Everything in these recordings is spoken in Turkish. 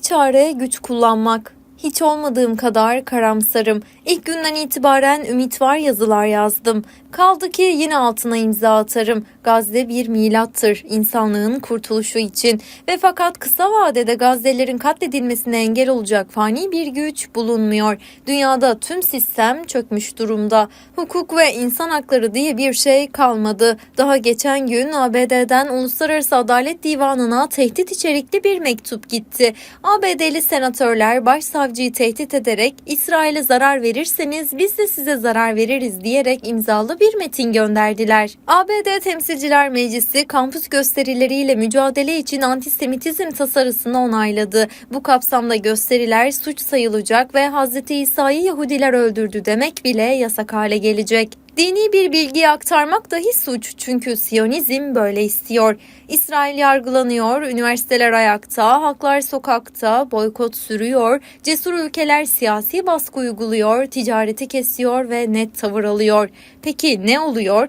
Tek çare güç kullanmak. Hiç olmadığım kadar karamsarım. İlk günden itibaren ümit var yazılar yazdım. Kaldı ki yine altına imza atarım. Gazze bir milattır insanlığın kurtuluşu için. Ve fakat kısa vadede Gazze'lerin katledilmesine engel olacak fani bir güç bulunmuyor. Dünyada tüm sistem çökmüş durumda. Hukuk ve insan hakları diye bir şey kalmadı. Daha geçen gün ABD'den Uluslararası Adalet Divanı'na tehdit içerikli bir mektup gitti. ABD'li senatörler başsavcıyı tehdit ederek İsrail'e zarar verirseniz biz de size zarar veririz diyerek imzalı bir metin gönderdiler. ABD Temsilciler Meclisi kampüs gösterileriyle mücadele için antisemitizm tasarısını onayladı. Bu kapsamda gösteriler suç sayılacak ve Hz. İsa'yı Yahudiler öldürdü demek bile yasak hale gelecek. Dini bir bilgiyi aktarmak dahi suç çünkü Siyonizm böyle istiyor. İsrail yargılanıyor, üniversiteler ayakta, halklar sokakta, boykot sürüyor, cesur ülkeler siyasi baskı uyguluyor, ticareti kesiyor ve net tavır alıyor. Peki ne oluyor?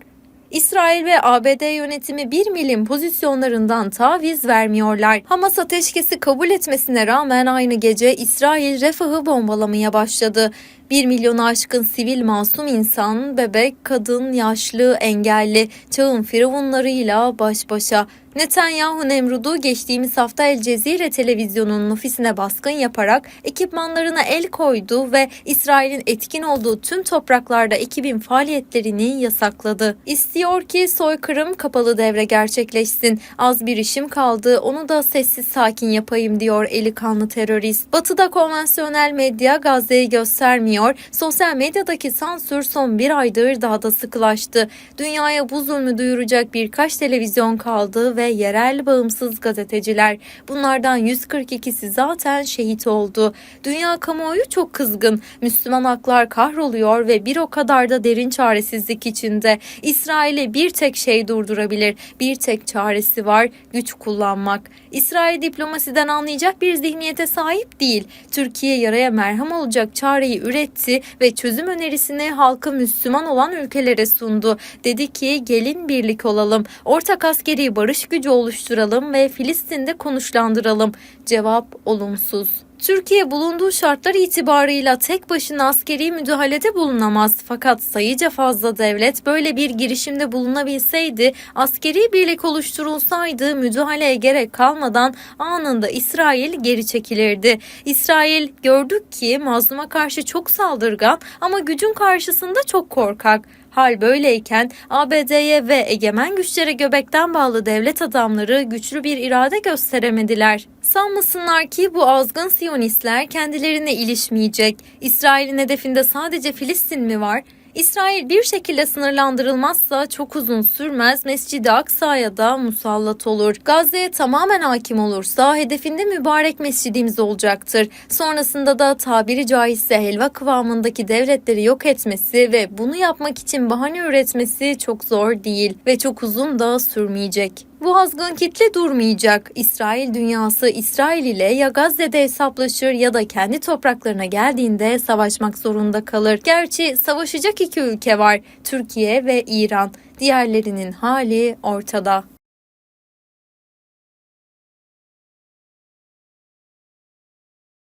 İsrail ve ABD yönetimi bir milim pozisyonlarından taviz vermiyorlar. Hamas ateşkesi kabul etmesine rağmen aynı gece İsrail refahı bombalamaya başladı. 1 milyonu aşkın sivil masum insan, bebek, kadın, yaşlı, engelli, çağın firavunlarıyla baş başa. Netanyahu Nemrud'u geçtiğimiz hafta El Cezire televizyonunun ofisine baskın yaparak ekipmanlarına el koydu ve İsrail'in etkin olduğu tüm topraklarda ekibin faaliyetlerini yasakladı. İstiyor ki soykırım kapalı devre gerçekleşsin. Az bir işim kaldı onu da sessiz sakin yapayım diyor eli kanlı terörist. Batı'da konvansiyonel medya Gazze'yi göstermiyor. Sosyal medyadaki sansür son bir aydır daha da sıkılaştı. Dünyaya bu zulmü duyuracak birkaç televizyon kaldı ve yerel bağımsız gazeteciler. Bunlardan 142'si zaten şehit oldu. Dünya kamuoyu çok kızgın. Müslüman haklar kahroluyor ve bir o kadar da derin çaresizlik içinde. İsrail'i bir tek şey durdurabilir. Bir tek çaresi var. Güç kullanmak. İsrail diplomasiden anlayacak bir zihniyete sahip değil. Türkiye yaraya merhem olacak çareyi üretti ve çözüm önerisini halkı Müslüman olan ülkelere sundu. Dedi ki gelin birlik olalım. Ortak askeri barış gücü oluşturalım ve Filistin'de konuşlandıralım. Cevap olumsuz. Türkiye bulunduğu şartlar itibarıyla tek başına askeri müdahalede bulunamaz. Fakat sayıca fazla devlet böyle bir girişimde bulunabilseydi, askeri birlik oluşturulsaydı müdahaleye gerek kalmadan anında İsrail geri çekilirdi. İsrail gördük ki mazluma karşı çok saldırgan ama gücün karşısında çok korkak. Hal böyleyken ABD'ye ve egemen güçlere göbekten bağlı devlet adamları güçlü bir irade gösteremediler. Sanmasınlar ki bu azgın siyonistler kendilerine ilişmeyecek. İsrail'in hedefinde sadece Filistin mi var? İsrail bir şekilde sınırlandırılmazsa çok uzun sürmez Mescid-i Aksa'ya da musallat olur. Gazze'ye tamamen hakim olursa hedefinde mübarek mescidimiz olacaktır. Sonrasında da tabiri caizse helva kıvamındaki devletleri yok etmesi ve bunu yapmak için bahane üretmesi çok zor değil ve çok uzun da sürmeyecek. Bu azgın kitle durmayacak. İsrail dünyası İsrail ile ya Gazze'de hesaplaşır ya da kendi topraklarına geldiğinde savaşmak zorunda kalır. Gerçi savaşacak iki ülke var. Türkiye ve İran. Diğerlerinin hali ortada.